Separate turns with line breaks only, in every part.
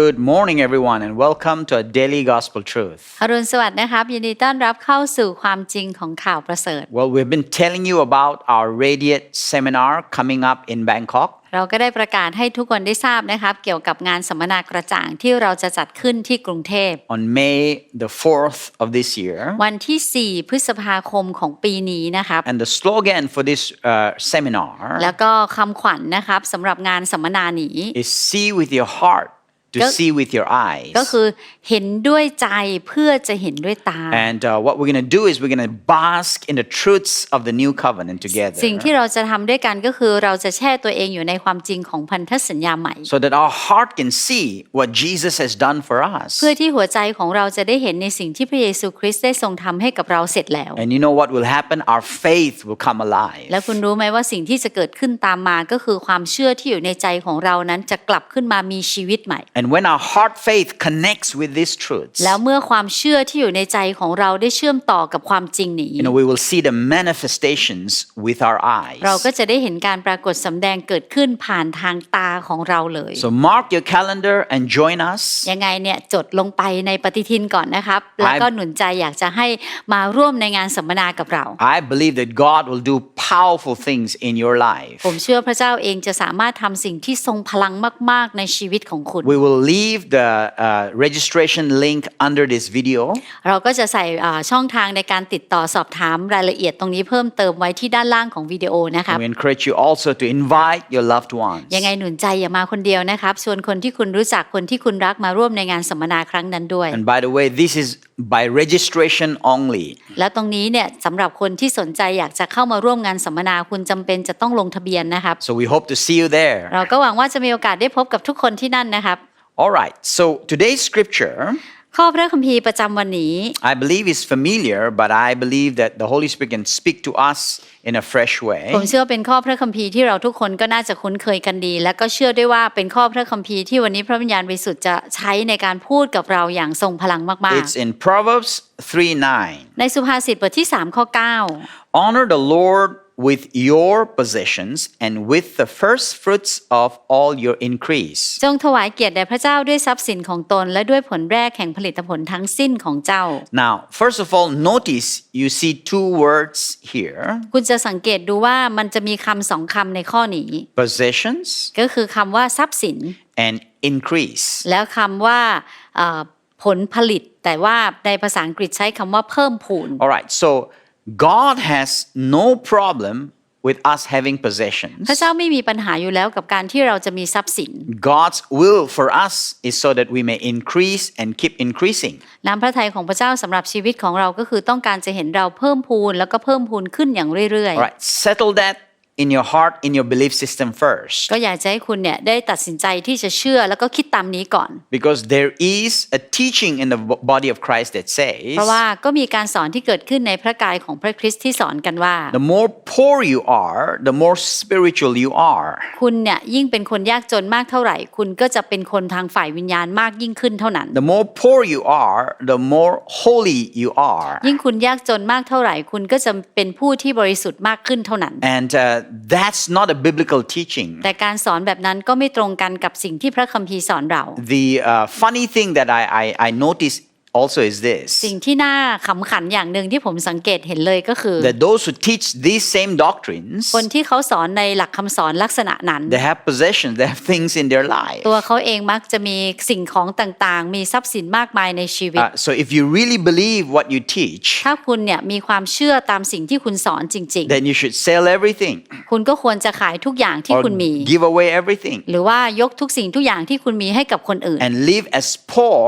Good morning, everyone, and welcome to a daily gospel truth.
อรุณสวัสดิ์นะครับ ยินดีต้อนรับเข้าสู่ความจริงของข่าวประเสริฐ
Well, we've been telling you about our Radiate seminar coming up in Bangkok.
เราก็ได้ประกาศให้ทุกคนได้ทราบนะครับ เกี่ยวกับงานสัมมนากระจ่างที่เราจะจัดขึ้นที่กรุงเทพ
on May the 4th of this year.
วันที่ 4 พฤษภาคมของปีนี้นะครับ
And the slogan for this uh, seminar
แล้วก็คำขวัญนะครับสำหรับงานสัมมนานี้
is see with your heart to
Go-
see with your eyes.
ก็คือเห็นด้วยใจเพื่อจะเห็นด้วยตา
And uh, what we're going to do is we're going to bask in the truths of the new covenant together
สิ่งที่เราจะทำด้วยกันก็คือเราจะแช่ตัวเองอยู่ในความจริงของพันธสัญญาใหม่
so that our heart can see what Jesus has done for us.
เพื่อที่หัวใจของเราจะได้เห็นในสิ่งที่พระเยซูคริสต์ได้ทรงทำให้กับเราเสร็จแล้ว
And you know what will happen? Our faith will come alive.
แล้วคุณรู้ไหมว่าสิ่งที่จะเกิดขึ้นตามมาก็คือความเชื่อที่อยู่ในใจของเรานั้นจะกลับขึ้นมามีชีวิตใหม่
And when our heart faith connects with these truths,
แล้วเมื่อความเชื่อที่อยู่ในใจของเราได้เชื่อมต่อกับความจริงนี้
you know, we will see the manifestations with our eyes.
เราก็จะได้เห็นการปรากฏสำแดงเกิดขึ้นผ่านทางตาของเราเลย
So mark your calendar and join us.
ยังไงเนี่ยจดลงไปในปฏิทินก่อนนะครับ แล้วก็หนุนใจอยากจะให้มาร่วมในงานสัมมนากับเรา
I believe that God will do powerful things in your life.
ผมเชื่อพระเจ้าเองจะสามารถทำสิ่งที่ทรงพลังมาก ๆ ในชีวิตของคุณ
We will leave the uh, registration link under this video.
เราก็จะใส่อ่าช่องทางในการติดต่อสอบถามรายละเอียดตรงนี้เพิ่มเติมไว้ที่ด้านล่างของวิดีโอนะครับ
We encourage you also to invite your loved ones.
ยังไงหนุนใจอย่ามาคนเดียวนะครับชวนคนที่คุณรู้จักคนที่คุณรักมาร่วมในงานสัมมนาครั้งนั้นด้วย
And by the way, this is by registration only.
แล้วตรงนี้เนี่ยสำหรับคนที่สนใจอยากจะเข้ามาร่วมงานสัมมนาคุณจำเป็นจะต้องลงทะเบียนนะครับ
So we hope to see you there.
เราก็หวังว่าจะมีโอกาสได้พบกับทุกคนที่นั่นนะครับ
All right. So today's scripture,
ข้อพระคัมภีร์ประจำวันนี้
I believe is familiar, but I believe that the Holy Spirit can speak to us in a fresh way.
ผมเชื่อเป็นข้อพระคัมภีร์ที่เราทุกคนก็น่าจะคุ้นเคยกันดี และก็เชื่อด้วยว่าเป็นข้อพระคัมภีร์ที่วันนี้พระวิญญาณบริสุทธิ์จะใช้ในการพูดกับเราอย่างทรงพลังมาก
It's in Proverbs 3 9.
ๆในสุภาษิตบทที่3ข้อ
Honor the Lord with your possessions and with the first fruits of all your increase.
9จงถวายเกียรติแด่พระเจ้าด้วยทรัพย์สินของตนและด้วยผลแรกแห่งผลิตผลทั้งสิ้นของเจ้า
Now, first of all, notice you see two words here
คุณจะสังเกตดูว่ามันจะมีคำสองคำในข้อนี้
possessions
ก็คือคำว่าทรัพย์สิน
and increase.
แล้วคำว่าเอ่อผลผลิต แต่ว่าในภาษาอังกฤษใช้คำว่าเพิ่มพูน
All right, so God has no problem with us having possessions.
พระเจ้าไม่มีปัญหาอยู่แล้วกับการที่เราจะมีทรัพย์สิน
God's will for us is so that we may increase and keep increasing.
น้ำพระทัยของพระเจ้าสำหรับชีวิตของเราก็คือต้องการจะเห็นเราเพิ่มพูนแล้วก็เพิ่มพูนขึ้นอย่างเรื่อย
All right, settle that in your heart, in your belief system first.
ๆก็อยากจะให้คุณเนี่ยได้ตัดสินใจที่จะเชื่อแล้วก็คิดตามนี้ก่อน
Because there is a teaching in the b- body of Christ that
เพ
says
ราะว่าก็มีการสอนที่เกิดขึ้นในพระกายของพระคริสต์ที่สอนกันว่า
the more poor you are, the more spiritual you are.
คุณเนี่ยยิ่งเป็นคนยากจนมากเท่าไหร่ คุณก็จะเป็นคนทางฝ่ายวิญญาณมากยิ่งขึ้นเท่านั้น
The more poor you are, the more holy you are.
ยิ่งคุณยากจนมากเท่าไหร่ คุณก็จะเป็นผู้ที่บริสุทธิ์มากขึ้นเท่านั้น
And uh, that's not a biblical teaching.
แต่การสอนแบบนั้นก็ไม่ตรงกันกับสิ่งที่พระคัมภีร์สอนเรา
The uh, funny thing that I, I, I notice also is this
สิ่งที่น่าขำขันอย่างหนึ่งที่ผมสังเกตเห็นเลยก็คือ
that those who teach these same doctrines,
คนที่เขาสอนในหลักคำสอนลักษณะนั้น
they have possessions, they have things in their life.
ตัวเขาเองมักจะมีสิ่งของต่างๆ มีทรัพย์สินมากมายในชีวิต
Uh, so if you really believe what you teach,
ถ้าคุณเนี่ยมีความเชื่อตามสิ่งที่คุณสอนจริง
then you should sell everything
ๆคุณก็ควรจะขายทุกอย่างที่
or
คุณมี
give away everything
หรือว่ายกทุกสิ่งทุกอย่างที่คุณมีให้กับคนอื่น
and live as poor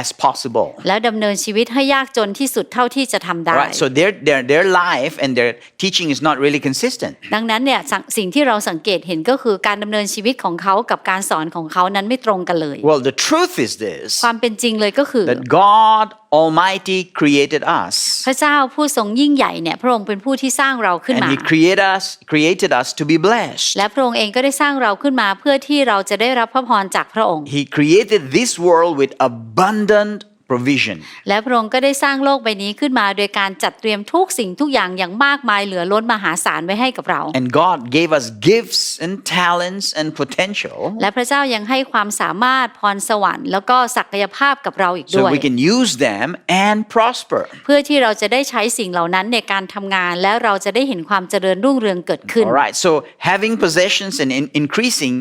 as possible.
แล้วดำเนินชีวิตให้ยากจนที่สุดเท่าที่จะทำได้
Right? So their, their, their life and their teaching is not really consistent.
ดังนั้นเนี่ยสังสิ่งที่เราสังเกตเห็นก็คือการดำเนินชีวิตของเขากับการสอนของเขานั้นไม่ตรงกันเลย
Well, the truth is this
ความเป็นจริงเลยก็คือ
that God Almighty created us.
พระเจ้าผู้ทรงยิ่งใหญ่เนี่ยพระองค์เป็นผู้ที่สร้างเราขึ้น
And
มา
He created us, created us to be blessed.
และพระองค์เองก็ได้สร้างเราขึ้นมาเพื่อที่เราจะได้รับพระพรจากพระองค์
He created this world with abundant provision.
และพระองค์ก็ได้สร้างโลกใบนี้ขึ้นมาโดยการจัดเตรียมทุกสิ่งทุกอย่างอย่างมากมายเหลือล้นมหาศาลไว้ให้กับเรา
And God gave us gifts and talents and potential
และพระเจ้ายังให้ความสามารถพรสวรรค์แล้วก็ศักยภาพกับเราอีกด้
so
วย
we can use them and prosper.
เพื่อที่เราจะได้ใช้สิ่งเหล่านั้นในการทำงานและเราจะได้เห็นความเจริญรุ่งเรืองเกิดขึ้น
All right, so having possessions and in- increasing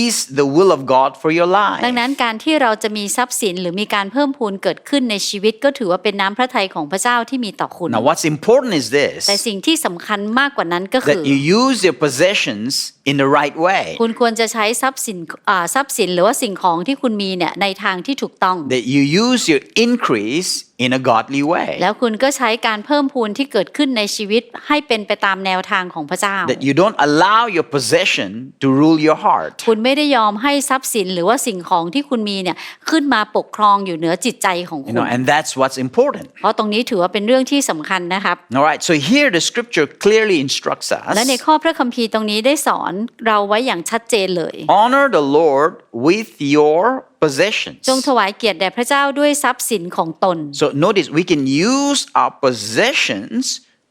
is the will of God for your
ดัง
life.
นั้นการที่เราจะมีทรัพย์สินหรือมีการเพิ่มพูนเกิดขึ้นในชีวิตก็ถือว่าเป็นน้ำพระทัยของพระเจ้าที่มีต่อคุณ
Now, what's important is
แต่
this
สิ่งที่สำคัญมากกว่านั้นก็คือ
that you use your possessions in the right way,
คุณควรจะใช้ทรัพย์สินอ่าทรัพย์สินหรือว่าสิ่งของที่คุณมีเนี่ยในทางที่ถูกต้อง
that you use your increase in a godly way,
แล้วคุณก็ใช้การเพิ่มพูนที่เกิดขึ้นในชีวิตให้เป็นไปตามแนวทางของพระเจ้า
that you don't allow your possession to rule your heart.
คุณไม่ได้ยอมให้ทรัพย์สินหรือว่าสิ่งของที่คุณมีเนี่ยขึ้นมาปกครองอยู่เหนือจิตใจของ
You
คุณ
know, and that's what's important.
เพราะตรงนี้ถือว่าเป็นเรื่องที่สำคัญนะครับ
All right, so here the scripture clearly instructs
และใน
us
ข้อพระคัมภีร์ตรงนี้ได้สอนเราไว้อย่างชัดเจนเลย
honor the Lord with your possessions.
จงถวายเกียรติแด่พระเจ้าด้วยทรัพย์สินของตน
So notice we can use our possessions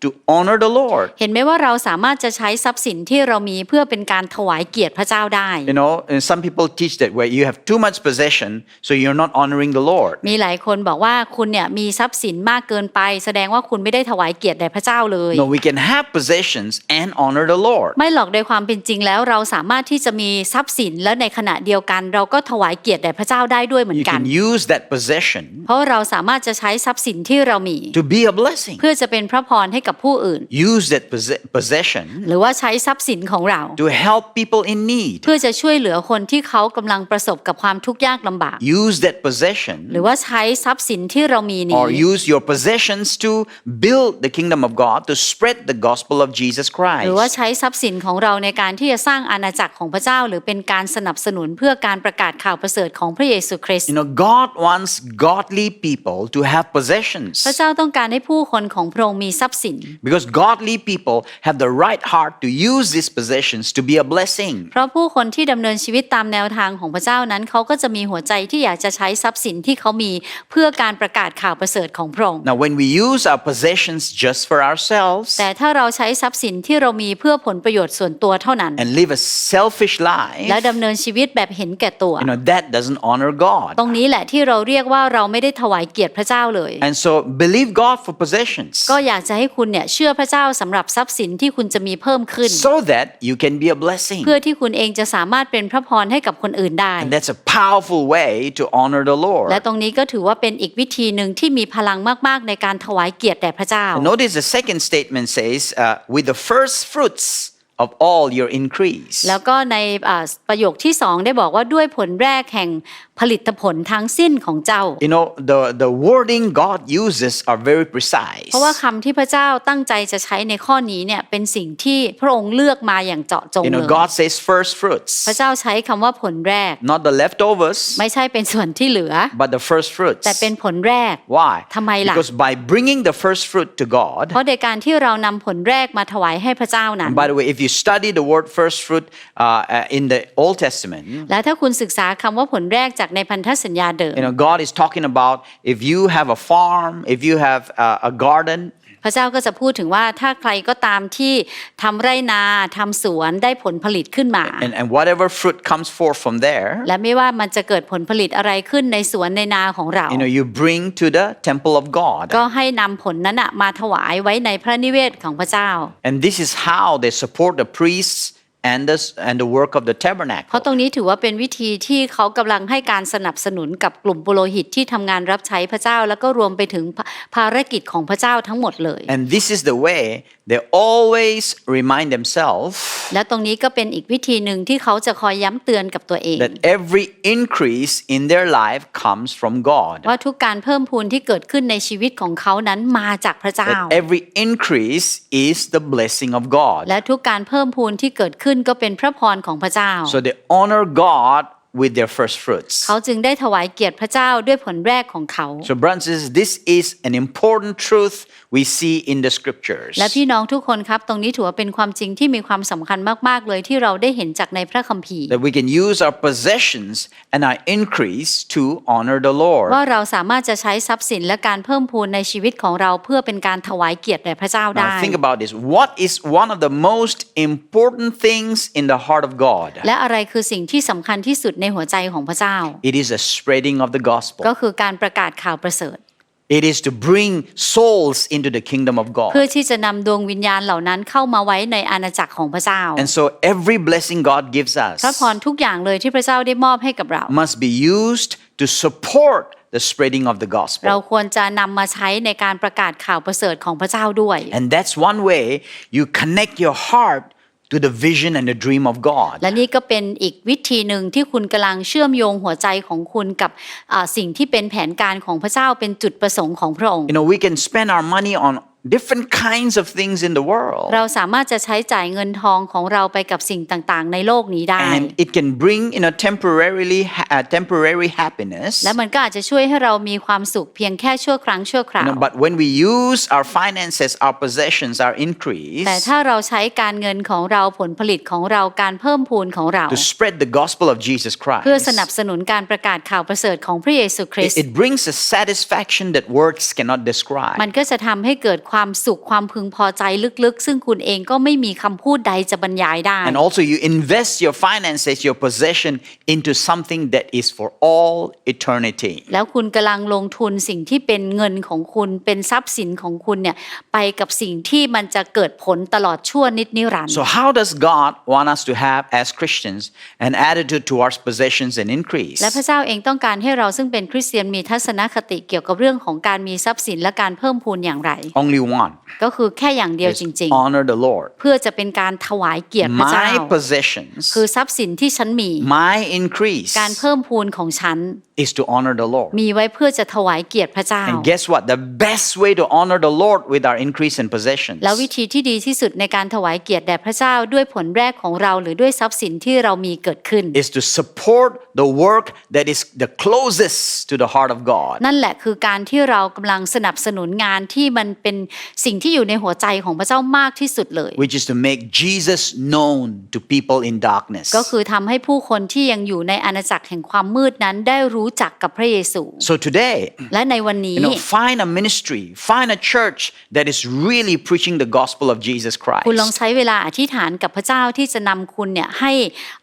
to honor the Lord.
เห็นไหมว่าเราสามารถจะใช้ทรัพย์สินที่เรามีเพื่อเป็นการถวายเกียรติพระเจ้าได้
You know, and some people teach that where you have too much possession, so you're not honoring the Lord.
มีหลายคนบอกว่าคุณเนี่ยมีทรัพย์สินมากเกินไป แสดงว่าคุณไม่ได้ถวายเกียรติแด่พระเจ้าเลย
No, we can have possessions and honor the Lord.
ไม่หรอกโดยความเป็นจริงแล้วเราสามารถที่จะมีทรัพย์สินและในขณะเดียวกัน เราก็ถวายเกียรติแด่พระเจ้าได้ด้วยเหมือ
You
นกัน
can use that possession
เพราะเราสามารถจะใช้ทรัพย์สินที่เรามี
to be a blessing.
เพื่อจะเป็นพระพรให้กับผู้อื่น
Use that posse- possession
หรือว่าใช้ทรัพย์สินของเรา
to help people in need.
เพื่อจะช่วยเหลือคนที่เขากำลังประสบกับความทุกข์ยากลำบาก
Use that
หรือ
possession
ว่าใช้ทรัพย์สินที่เรามีนี้
or use your possessions to build the kingdom of God, to spread the gospel of Jesus
หรือว่า
Christ.
ใช้ทรัพย์สินของเราในการที่จะสร้างอาณาจักรของพระเจ้า หรือเป็นการสนับสนุนเพื่อการประกาศข่าวประเสริฐของพระเยซูคริสต์
You know, God wants godly people to have possessions
พระเจ้าต้องการให้ผู้คนของพระองค์มีทรัพย์สิน
because godly people have the right heart to use these possessions to be a blessing.
เพราะผู้คนที่ดำเนินชีวิตตามแนวทางของพระเจ้านั้นเขาก็จะมีหัวใจที่อยากจะใช้ทรัพย์สินที่เขามีเพื่อการประกาศข่าวประเสริฐของพระองค์
Now, when we use our possessions just for ourselves
แต่ถ้าเราใช้ทรัพย์สินที่เรามีเพื่อผลประโยชน์ส่วนตัวเท่านั้น
and live a selfish
และ
life,
ดำเนินชีวิตแบบเห็นแก่ตัว
you know, that doesn't honor God.
ตรงนี้แหละที่เราเรียกว่าเราไม่ได้ถวายเกียรติพระเจ้าเลย
And so, believe God for possessions
ก็อยากจะให้คุณเนี่ยเชื่อพระเจ้าสำหรับทรัพย์สินที่คุณจะมีเพิ่มขึ้น
so that you can be a blessing.
เพื่อที่คุณเองจะสามารถเป็นพระพรให้กับคนอื่นได้
And that's a powerful way to honor the Lord.
และตรงนี้ก็ถือว่าเป็นอีกวิธีหนึ่งที่มีพลังมากๆในการถวายเกียรติแด่พระเจ้า
And notice the second statement says, uh, with the first fruits of all your increase.
แล้วก็ในอ่าประโยคที่สองได้บอกว่าด้วยผลแรกแห่งผลิตผลทั้งสิ้นของเจ้า
You know, the, the wording God uses are very precise.
เพราะว่าคำที่พระเจ้าตั้งใจจะใช้ในข้อนี้เนี่ยเป็นสิ่งที่พระองค์เลือกมาอย่างเจาะจง
You
เล
know,
ย
God says first fruits,
พระเจ้าใช้คำว่าผลแรก
not the leftovers,
ไม่ใช่เป็นส่วนที่เหลือ
but the first fruits.
แต่เป็นผลแรก
Why?
ทำไมล่ะ?
Because by bringing the first fruit to God,
เพราะในการที่เรานำผลแรกมาถวายให้พระเจ้านั้น
and by the way, if you study the word first fruit uh, uh, in the Old Testament,
และถ้าคุณศึกษาคำว่าผลแรกจากในพันธสัญญาเดิม
you know, God is talking about if you have a farm, if you have uh, a garden,
พระเจ้าก็จะพูดถึงว่าถ้าใครก็ตามที่ทำไร่นาทำสวนได้ผลผลิตขึ้นมา
and, and whatever fruit comes forth from there,
และไม่ว่ามันจะเกิดผลผลิตอะไรขึ้นในสวนในนาของเรา
you know, you bring to the temple of God.
ก็ให้นำผลนั้นนะมาถวายไว้ในพระนิเวศของพระเจ้า
And this is how they support the priests and the, and the work of the
เพราะ
tabernacle.
ตรงนี้ถือว่าเป็นวิธีที่เขากำลังให้การสนับสนุนกับกลุ่มปุโรหิตที่ทำงานรับใช้พระเจ้า แล้วก็รวมไปถึงภภารกิจของพระเจ้าทั้งหมดเลย
And this is the way they always remind themselves
และตรงนี้ก็เป็นอีกวิธีหนึ่งที่เขาจะคอยย้ำเตือนกับตัวเอง
that every increase in their life comes from God.
ว่าทุกการเพิ่มพูนที่เกิดขึ้นในชีวิตของเขานั้นมาจากพระเจ้า
That every increase is the blessing of God.
และทุกการเพิ่มพูนที่เกิดขึ้นึ้นก็เป็นพระพรของพระเจ้า
So they honor God with their first fruits.
เขาจึงได้ถวายเกียรติพระเจ้าด้วยผลแรกของเขา
So, brothers and sisters, this is an important truth we see in the scriptures.
และพี่น้องทุกคนครับ ตรงนี้ถือว่าเป็นความจริงที่มีความสำคัญมาก ๆ เลยที่เราได้เห็นจากในพระคัมภีร์
That we can use our possessions and our increase to honor the Lord.
ว่าเราสามารถจะใช้ทรัพย์สินและการเพิ่มพูนในชีวิตของเราเพื่อเป็นการถวายเกียรติแด่พระเจ้าได้
Now, think about this. What is one of the most important things in the heart of God?
และอะไรคือสิ่งที่สำคัญที่สุดในหัวใจของพระเจ้า
It is the spreading of the
ก็
gospel.
คือการประกาศข่าวประเสริฐ
It is to bring souls into the kingdom of
เพื่อ
God.
ที่จะนำดวงวิญญาณเหล่านั้นเข้ามาไว้ในอาณาจักรของพระเจ้า
And so, every blessing God gives
พระพ
us
รทุกอย่างเลยที่พระเจ้าได้มอบให้กับเรา
must be used to support the spreading of the
เรา
gospel.
ควรจะนำมาใช้ในการประกาศข่าวประเสริฐของพระเจ้าด้วย
And that's one way you connect your heart to the vision and the dream of God.
และนี่ก็เป็นอีกวิธีหนึ่งที่คุณกำลังเชื่อมโยงหัวใจของคุณกับอ่าสิ่งที่เป็นแผนการของพระเจ้าเป็นจุดประสงค์ของพระองค์
You know, we can spend our money on different kinds of things in the world.
เราสามารถจะใช้จ่ายเงินทองของเราไปกับสิ่งต่างๆ ในโลกนี้ได้
And it can bring, you know, temporarily, ha- uh, temporary happiness.
และมันก็อาจจะช่วยให้เรามีความสุขเพียงแค่ชั่วครั้งชั่วคราว
You know, but when we use our finances, our possessions, our increase
แต่ถ้าเราใช้การเงินของเราผลผลิตของเราการเพิ่มพูนของเรา
to spread the gospel of Jesus
เพื่อ
Christ,
สนับสนุนการประกาศข่าวประเสริฐของพระเยซูคริส
it,
ต์
it brings a satisfaction that words cannot describe.
มันก็จะทำให้เกิด ความสุขความพึงพอใจลึกๆ ซึ่งคุณเองก็ไม่มีคำพูดใดจะบรรยายได้
And also, you invest your finances, your possession into something that is for all eternity.
แล้วคุณกำลังลงทุนสิ่งที่เป็นเงินของคุณเป็นทรัพย์สินของคุณเนี่ยไปกับสิ่งที่มันจะเกิดผลตลอดชั่วนิดนิรันดร์
So, how does God want us to have, as Christians, an attitude towards possessions and increase?
และพระเจ้าเองต้องการให้เราซึ่งเป็นคริสเตียนมีทัศนคติเกี่ยวกับเรื่องของการมีทรัพย์สินและการเพิ่มพูนอย่างไร
Only one
ก็คือแค่อย่างเดียว
is
จริง
honor the Lord.
ๆเพื่อจะเป็นการถวายเกียรติพระเจ้า
My possessions,
คือทรัพย์สินที่ฉันมี
my increase
การเพิ่มพูนของฉัน
is to honor the Lord.
มีไว้เพื่อจะถวายเกียรติพระเจ้า
And guess what? The best way to honor the Lord with our increase in possessions
แล้ววิธีที่ดีที่สุดในการถวายเกียรติแด่พระเจ้าด้วยผลแรกของเราหรือด้วยทรัพย์สินที่เรามีเกิดขึ้น
is to support the work that is the closest to the heart of God.
นั่นแหละคือการที่เรากำลังสนับสนุนงานที่มันเป็นสิ่งที่อยู่ในหัวใจของพระเจ้ามากที่สุดเลย
Which is to make Jesus known to people in darkness.
ก็คือทำให้ผู้คนที่ยังอยู่ในอาณาจักรแห่งความมืดนั้นได้รู้จักกับพระเยซู
So today,
และในวันนี้
you know, find a ministry, find a church that is really preaching the gospel of Jesus
คุณลอง
Christ.
ใช้เวลาอธิษฐานกับพระเจ้าที่จะนำคุณเนี่ยให้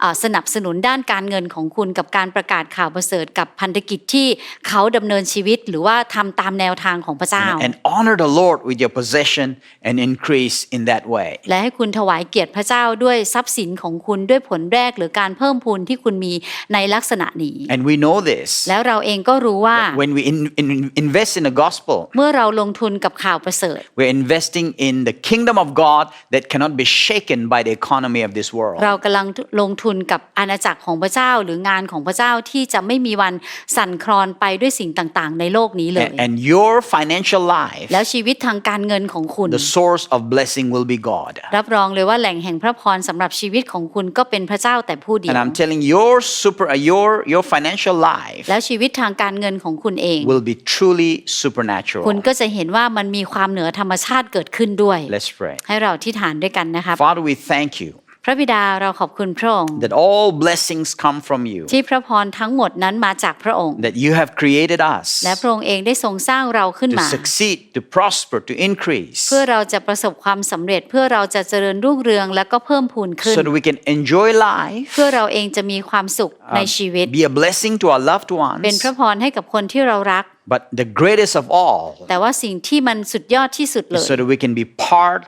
อ่าสนับสนุนด้านการเงินของคุณกับการประกาศข่าวประเสริฐกับพันธกิจที่เขาดำเนินชีวิตหรือว่าทำตามแนวทางของพระเจ้า
And honor the Lord with your possession and increase in that way.
และให้คุณถวายเกียรติพระเจ้าด้วยทรัพย์สินของคุณด้วยผลแรกหรือการเพิ่มพูนที่คุณมีในลักษณะนี้
And we know this.
แล้วเราเองก็รู้ว่า
When we in- in- invest in the gospel,
เมื่อเราลงทุนกับข่าวประเสริฐ
we're investing in the kingdom of God that cannot be shaken by the economy of this world.
เรากำลังลงทุนกับอาณาจักรของพระเจ้าหรืองานของพระเจ้าที่จะไม่มีวันสั่นคลอนไปด้วยสิ่งต่างๆ ในโลกนี้เลย
And, and your financial life,
แล้วชีวิตทางการเงินของคุณ
the source of blessing will be God.
รับรองเลยว่าแหล่งแห่งพระพรสำหรับชีวิตของคุณก็เป็นพระเจ้าแต่ผู้เดียว
And I'm telling your super, uh, your your financial life
แล้วชีวิตทางการเงินของคุณเอง
will be truly
คุณ
supernatural.
ก็จะเห็นว่ามันมีความเหนือธรรมชาติเกิดขึ้นด้วย
Let's pray.
ให้เราที่ฐานด้วยกันนะครับ
Father, we thank you
พระบิดาเราขอบคุณพระองค์
that all blessings come from you,
ที่พระพรทั้งหมดนั้นมาจากพระองค์
that you have created us
และพระองค์เองได้ทรงสร้างเราขึ้น
to
มา
succeed, to prosper, to increase,
เพื่อเราจะประสบความสำเร็จเพื่อเราจะเจริญรุ่งเรืองและก็เพิ่มพูนขึ้น
so that we can enjoy life,
เพื่อเราเองจะมีความสุขในชีวิต
be a blessing to our loved
เป็น
ones.
พระพรให้กับคนที่เรารัก
But the greatest of all
แต่ว่าสิ่งที่มันสุดยอดที่สุดเลย
is so that we can be part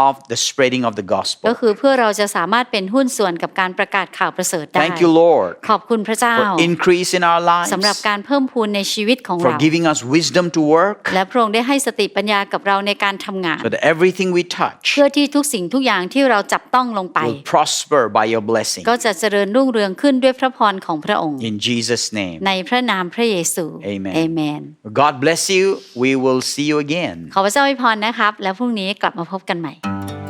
of the spreading of the
ก็
gospel.
คือเพื่อเราจะสามารถเป็นหุ้นส่วนกับการประกาศข่าวประเสริฐได้
Thank you, Lord,
ขอบคุณพระเจ้า
for increase in our
สำหรับ
lives,
การเพิ่มพูนในชีวิตของ
for
เรา
giving us wisdom to work,
และพระองค์ได้ให้สติปัญญากับเราในการทำงาน
so that everything we touch
เพื่อที่ทุกสิ่งทุกอย่างที่เราจับต้องลงไป
will prosper by your blessing.
ก็จะเจริญรุ่งเรืองขึ้นด้วยพระพรของพระองค์
In Jesus' name.
ในพระนามพระเยซู
Amen
เอเมน
God bless you. We will see you again.
ขอพระเจ้าอวยพรนะครับ แล้วพรุ่งนี้กลับมาพบกันใหม่ you